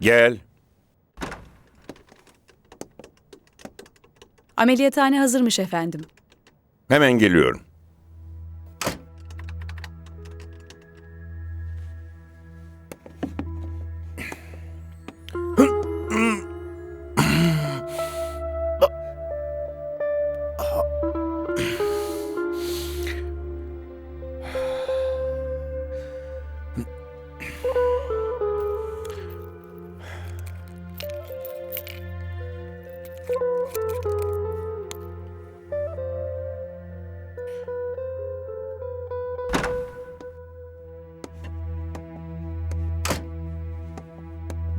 Gel. Ameliyathane hazırmış efendim. Hemen geliyorum.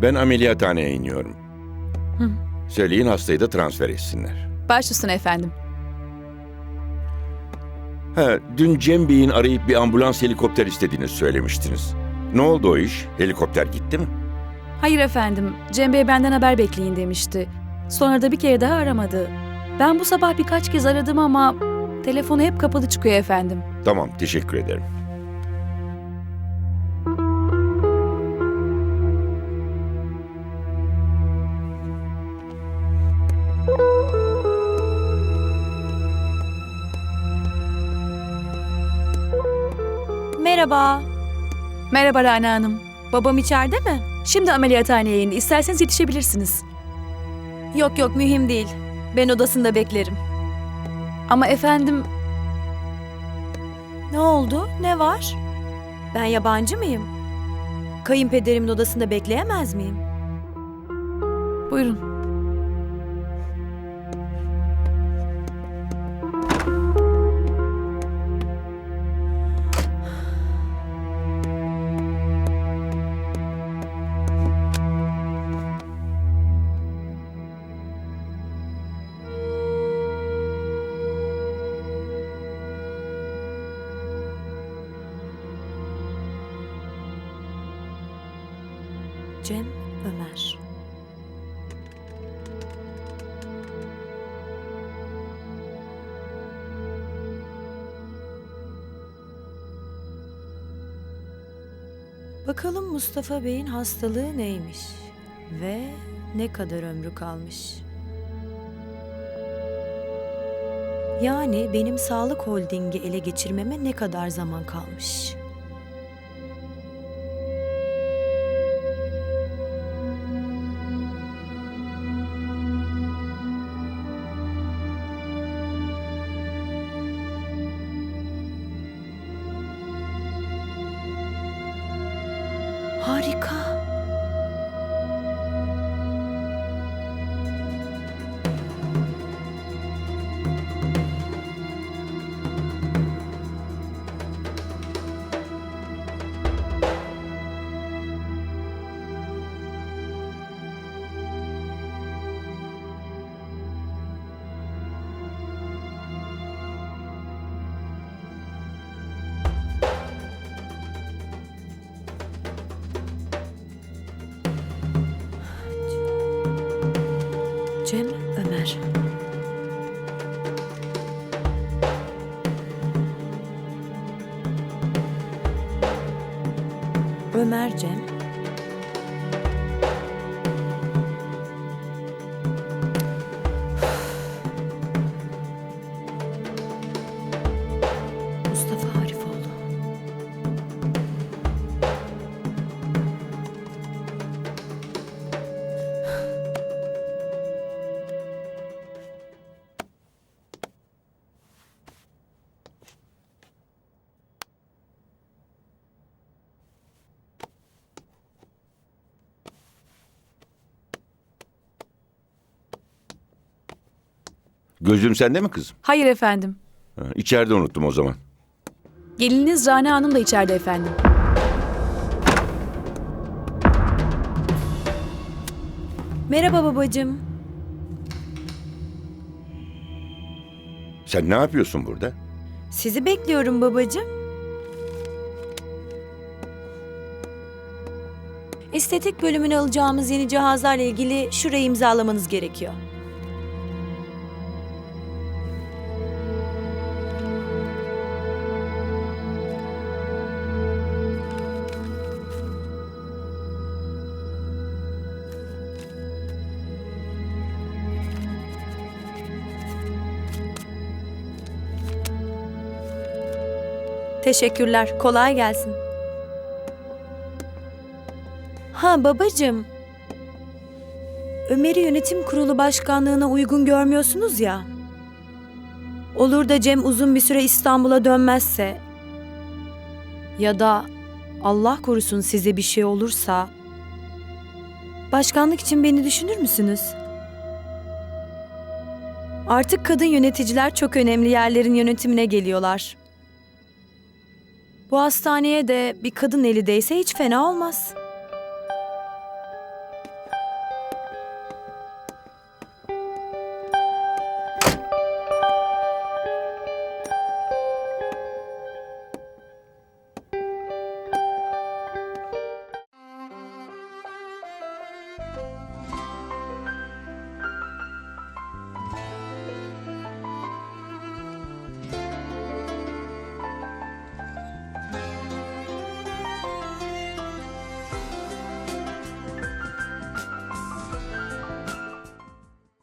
Ben ameliyathaneye iniyorum. Söyleyin hastayı da transfer etsinler. Baş üstüne efendim. Ha, dün Cem Bey'in arayıp bir ambulans helikopter istediğini söylemiştiniz. Ne oldu o iş? Helikopter gitti mi? Hayır efendim, Cem Bey benden haber bekleyin demişti. Sonra da bir kere daha aramadı. Ben bu sabah birkaç kez aradım ama telefonu hep kapalı çıkıyor efendim. Tamam, teşekkür ederim. Merhaba. Merhaba Rana Hanım. Babam içeride mi? Şimdi ameliyathaneye indi. İsterseniz yetişebilirsiniz. Yok yok mühim değil. Ben odasında beklerim. Ama efendim, Ne oldu? Ne var? Ben yabancı mıyım? Kayınpederimin odasında bekleyemez miyim? buyurun. Cem Ömer. Bakalım Mustafa Bey'in hastalığı neymiş ve ne kadar ömrü kalmış. Yani benim sağlık holdingi ele geçirmeme ne kadar zaman kalmış? Harika. Cem Ömer. Ömer Cem. Gözüm sende mi kızım? Hayır efendim. Ha, içeride unuttum o zaman. Gelininiz Rana Hanım da içeride efendim. Merhaba babacığım. Sen ne yapıyorsun burada? Sizi bekliyorum babacığım. Estetik bölümüne alacağımız yeni cihazlarla ilgili şurayı imzalamanız gerekiyor. Teşekkürler. Kolay gelsin. Ha babacığım. Ömer'i yönetim kurulu başkanlığına uygun görmüyorsunuz ya. Olur da Cem uzun bir süre İstanbul'a dönmezse ya da Allah korusun size bir şey olursa başkanlık için beni düşünür müsünüz? Artık kadın yöneticiler çok önemli yerlerin yönetimine geliyorlar. Bu hastaneye de bir kadın eli değse hiç fena olmaz.